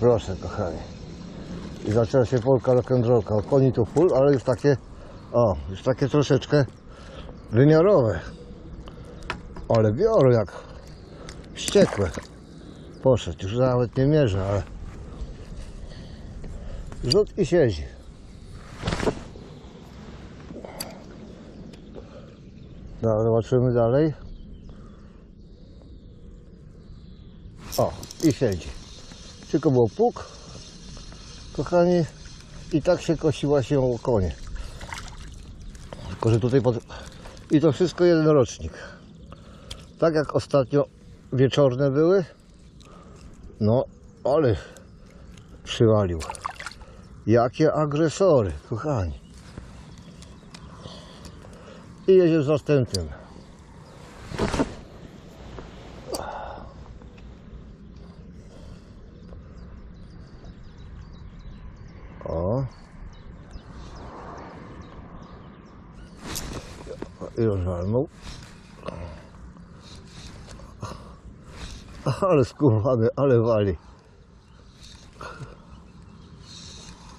proszę kochani. I zaczęła się polka rock'n'rollka. Koni tu full, ale już takie, o, już takie troszeczkę wymiarowe. Ale biorą jak wściekłe. Poszedł, już nawet nie mierzę, ale rzut i siedzi. No, zobaczymy dalej. O, i siedzi. Tylko było puk, kochani, i tak się kosiła się o konie. Tylko, że tutaj pod... I to wszystko jeden rocznik. Tak jak ostatnio wieczorne były, no, ale przywalił. Jakie agresory, kochani. I jedzie z następnym. O. Już walnął. Ale skumany, ale wali.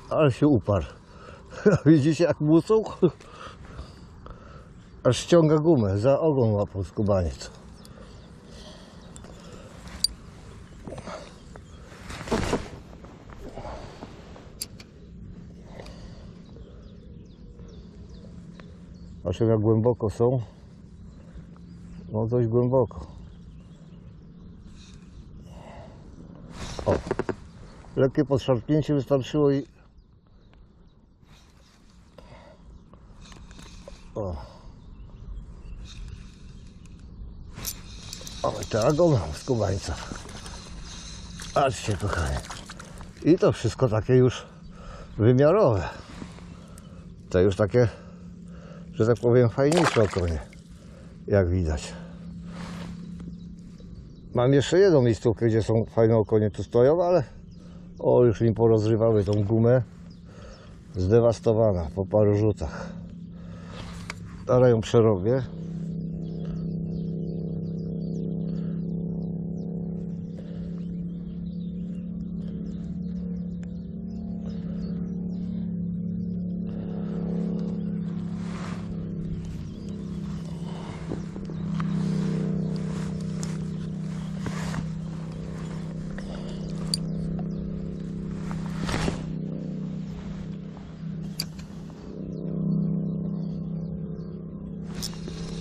Ale się uparł. Widzicie jak mucą? Aż ściąga gumę, za ogon łapał skubaniec. Patrzę jak głęboko są. No dość głęboko. O. Lekkie podszarpnięcie wystarczyło i... O. O, teraz go z kubańca. Patrzcie kochani. I to wszystko takie już wymiarowe. To już takie, że tak powiem, fajniejsze okonie. Jak widać. Mam jeszcze jedną miejscówkę, gdzie są fajne okonie tu stoją, ale o, już im porozrywały tą gumę. Zdewastowana po paru rzutach. Teraz ją przerobię.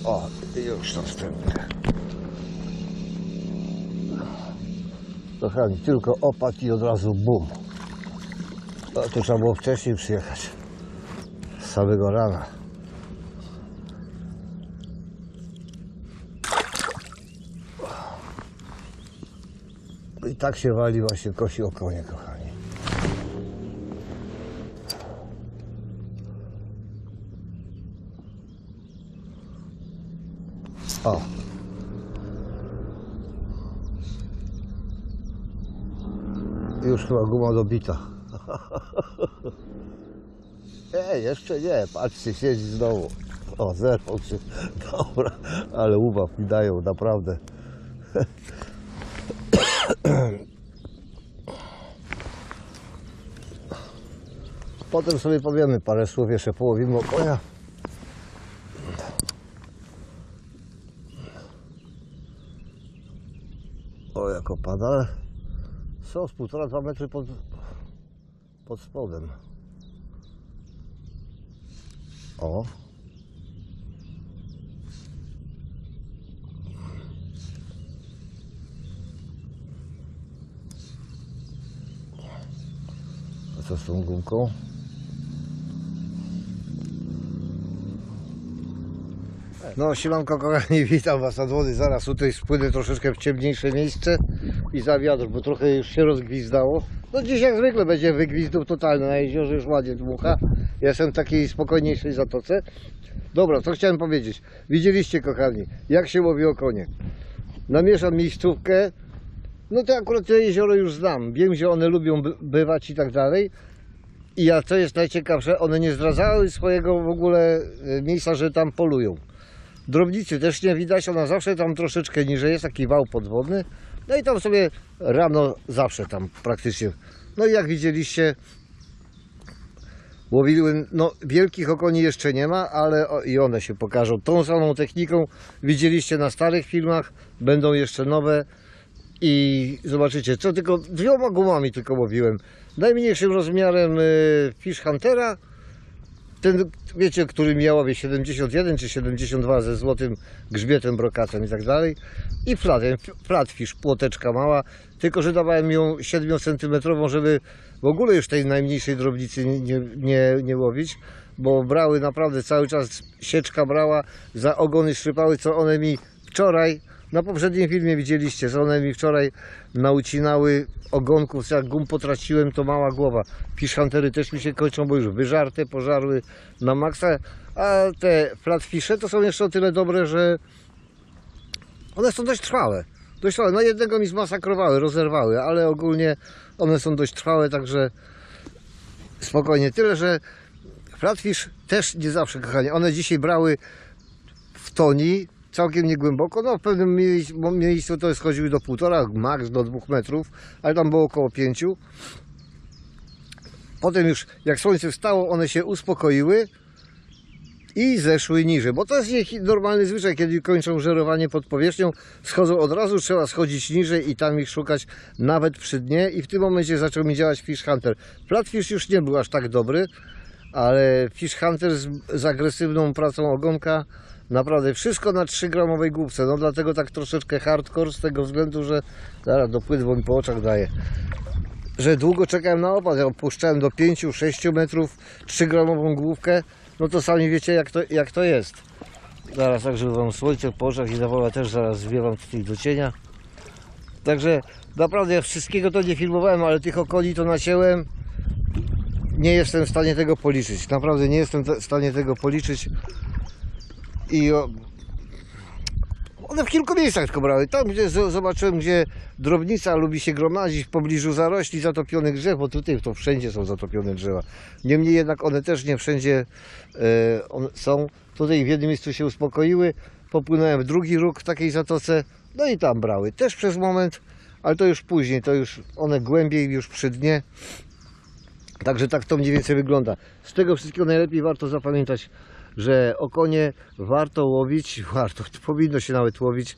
O, już następne. Kochani, tylko opad i od razu bum. No, tu trzeba było wcześniej przyjechać. Z samego rana. I tak się wali właśnie kosi okonie, kochani. O. Już chyba guma dobita. Nie, jeszcze nie. Patrzcie, siedzi znowu. O, zerwał się. Dobra, ale ubaw mi dają, naprawdę. Potem sobie powiemy parę słów, jeszcze połowimy. O, opada, ale są z półtora, dwa metry pod, pod spodem. O. A co z tą gumką? No, siemanko kochani, witam Was od wody. Zaraz tutaj spłynę troszeczkę w ciemniejsze miejsce i za wiatr, bo trochę już się rozgwizdało. No dziś jak zwykle będzie wygwizdów totalny, na jeziorze już ładnie dmucha. Jestem w takiej spokojniejszej zatoce. Dobra, co chciałem powiedzieć. Widzieliście kochani, jak się łowi o konie. Namieszam miejscówkę. No to akurat to jezioro już znam. Wiem, gdzie one lubią by- bywać i tak dalej. I ja, co jest najciekawsze, one nie zdradzały swojego w ogóle e, miejsca, że tam polują. Drobnicy też nie widać, ona zawsze tam troszeczkę niżej jest, taki wał podwodny. No i tam sobie rano zawsze tam praktycznie. No i jak widzieliście, łowiłem, no wielkich okoni jeszcze nie ma, ale o, i one się pokażą. Tą samą techniką widzieliście na starych filmach, będą jeszcze nowe i zobaczycie, co tylko dwiema gumami tylko łowiłem. Najmniejszym rozmiarem y, Fish Huntera, ten, wiecie, który miał łowię 71 czy 72 ze złotym grzbietem, brokacem i tak dalej. I flatem, flatfish, płoteczka mała, tylko że dawałem ją 7 cm, żeby w ogóle już tej najmniejszej drobnicy nie, nie, nie, łowić, bo brały naprawdę cały czas, sieczka brała, za ogony szrypały, co one mi wczoraj, na poprzednim filmie widzieliście, co one mi wczoraj naucinały ogonków, jak gum potraciłem, to mała głowa. Fish huntery też mi się kończą, bo już wyżarte, pożarły na maksa, a te flatfishe to są jeszcze o tyle dobre, że one są dość trwałe. Dość trwałe. No jednego mi zmasakrowały, rozerwały, ale ogólnie one są dość trwałe, także spokojnie. Tyle, że flatfish też nie zawsze, kochani. One dzisiaj brały w toni całkiem niegłęboko. No w pewnym miejscu, to schodziły do półtora, max do dwóch metrów, ale tam było około pięciu. Potem już jak słońce wstało, one się uspokoiły i zeszły niżej, bo to jest ich normalny zwyczaj, kiedy kończą żerowanie pod powierzchnią, schodzą od razu, trzeba schodzić niżej i tam ich szukać nawet przy dnie i w tym momencie zaczął mi działać Fish Hunter. Flatfish już nie był aż tak dobry, ale Fish Hunter z, z agresywną pracą ogonka naprawdę wszystko na 3 gramowej główce, no dlatego tak troszeczkę hardcore z tego względu, że zaraz dopłynę, bo mi po oczach daje że długo czekałem na opad, ja opuszczałem do 5-6 metrów 3 gramową główkę, no to sami wiecie jak to, jak to jest. Zaraz także wam słońce po oczach i zawoła też zaraz zwiewam tutaj do cienia. Także naprawdę ja wszystkiego to nie filmowałem, ale tych okoli to nacięłem. Nie jestem w stanie tego policzyć. Naprawdę nie jestem te- w stanie tego policzyć. I one w kilku miejscach tylko brały. Tam, gdzie zobaczyłem, gdzie drobnica lubi się gromadzić w pobliżu zarośli zatopionych drzew, bo tutaj to wszędzie są zatopione drzewa. Niemniej jednak one też nie wszędzie e, są. Tutaj w jednym miejscu się uspokoiły, popłynąłem w drugi róg w takiej zatoce, no i tam brały. Też przez moment, ale to już później, to już one głębiej, już przy dnie. Także tak to mniej więcej wygląda. Z tego wszystkiego najlepiej warto zapamiętać, że okonie warto łowić, warto, powinno się nawet łowić,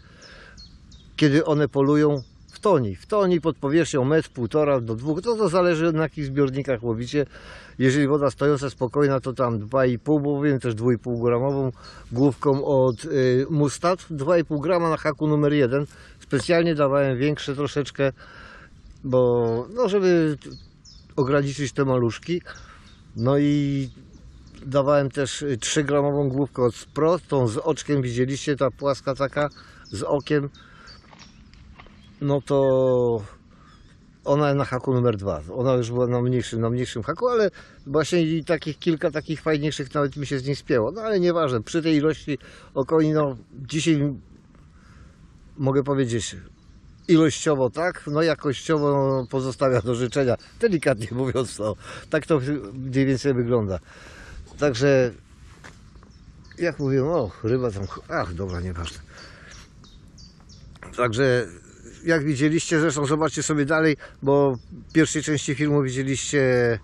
kiedy one polują w toni. W toni pod powierzchnią metr, półtora do dwóch, to, to zależy na jakich zbiornikach łowicie. Jeżeli woda stojąca, spokojna, to tam 2,5, bo łowiłem też 2,5 gramową główką od y, Mustat. 2,5 grama na haku numer 1. Specjalnie dawałem większe troszeczkę, bo no żeby ograniczyć te maluszki. No i dawałem też 3 gramową główkę od Spro, tą z oczkiem widzieliście, ta płaska taka z okiem. No to ona na haku numer 2. Ona już była na mniejszym, na mniejszym haku, ale właśnie takich kilka takich fajniejszych nawet mi się z niej spięło. No ale nieważne, przy tej ilości okoni, no dzisiaj mogę powiedzieć ilościowo tak, no jakościowo pozostawia do życzenia, delikatnie mówiąc, no, tak to mniej więcej wygląda. Także, jak mówię, o, ryba tam, ach, dobra, nieważne. Także, jak widzieliście, zresztą zobaczcie sobie dalej, bo w pierwszej części filmu widzieliście,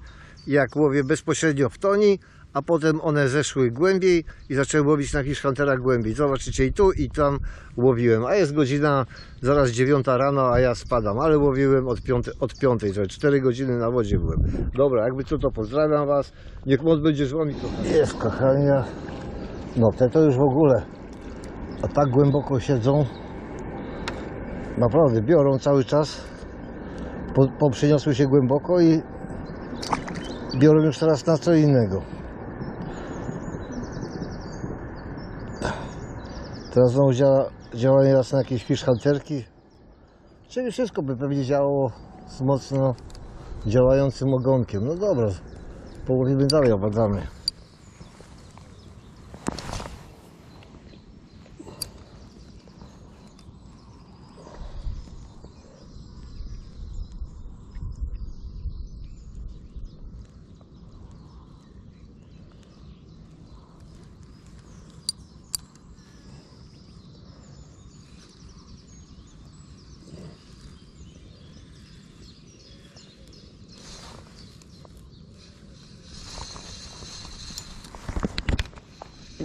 jak łowię bezpośrednio w toni, a potem one zeszły głębiej i zacząłem łowić na Fish Huntera głębiej. Zobaczycie i tu, i tam łowiłem. A jest godzina zaraz 9 rano, a ja spadam, ale łowiłem od 5, od 5 czyli 4 godziny na wodzie byłem. Dobra, jakby co to pozdrawiam Was. Niech moc będzie z Wami. Jest, kochani. No te to już w ogóle. A tak głęboko siedzą. Naprawdę, biorą cały czas. Po, poprzeniosły się głęboko i biorą już teraz na co innego. Teraz znowu działa, działają raz na jakieś fish hunterki. Czyli wszystko by pewnie działało z mocno działającym ogonkiem. No dobra, połowimy dalej, obadzamy.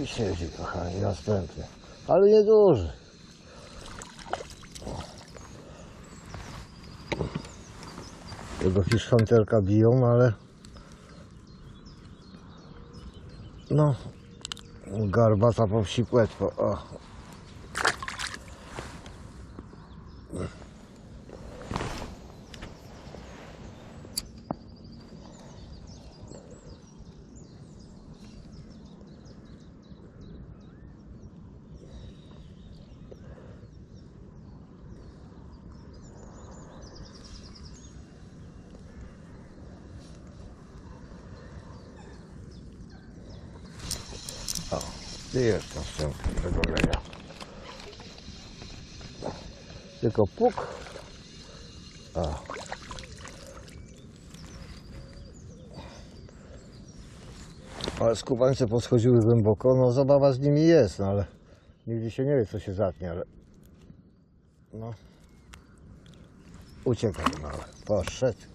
Siedzi, kochani, następny. Ale nieduży. Tego fish hunterka biją, ale... No, garbata po wsikłetwo. O. O, gdzie jest następny tego leja? Tylko puk. O. Ale skubańce poschodziły głęboko, no zabawa z nimi jest, no ale nigdy się nie wie co się zatnie, ale no uciekaj mały, poszedł.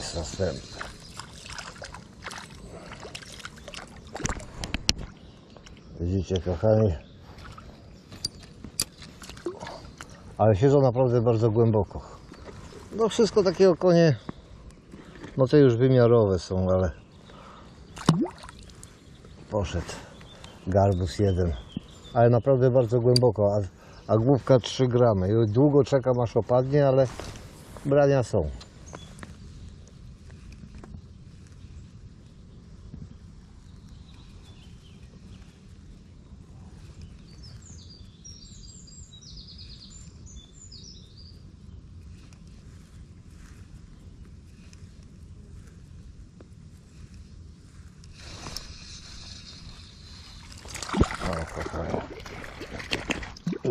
Jest następny. Widzicie, kochani. Ale siedzą naprawdę bardzo głęboko. No wszystko takie okonie, no te już wymiarowe są, ale poszedł garbus jeden. Ale naprawdę bardzo głęboko, a, a główka 3 gramy. Długo czekam aż opadnie, ale brania są.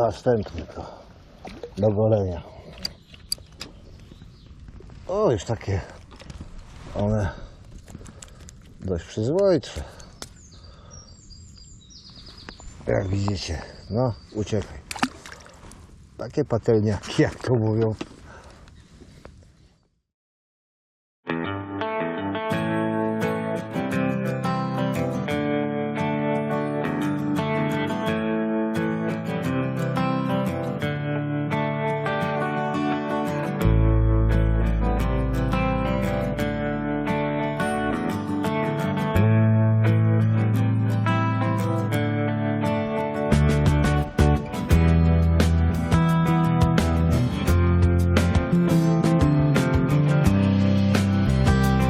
Następny to do golenia. O, już takie one dość przyzwoite. Jak widzicie, no uciekaj. Takie patelniaki, jak to mówią.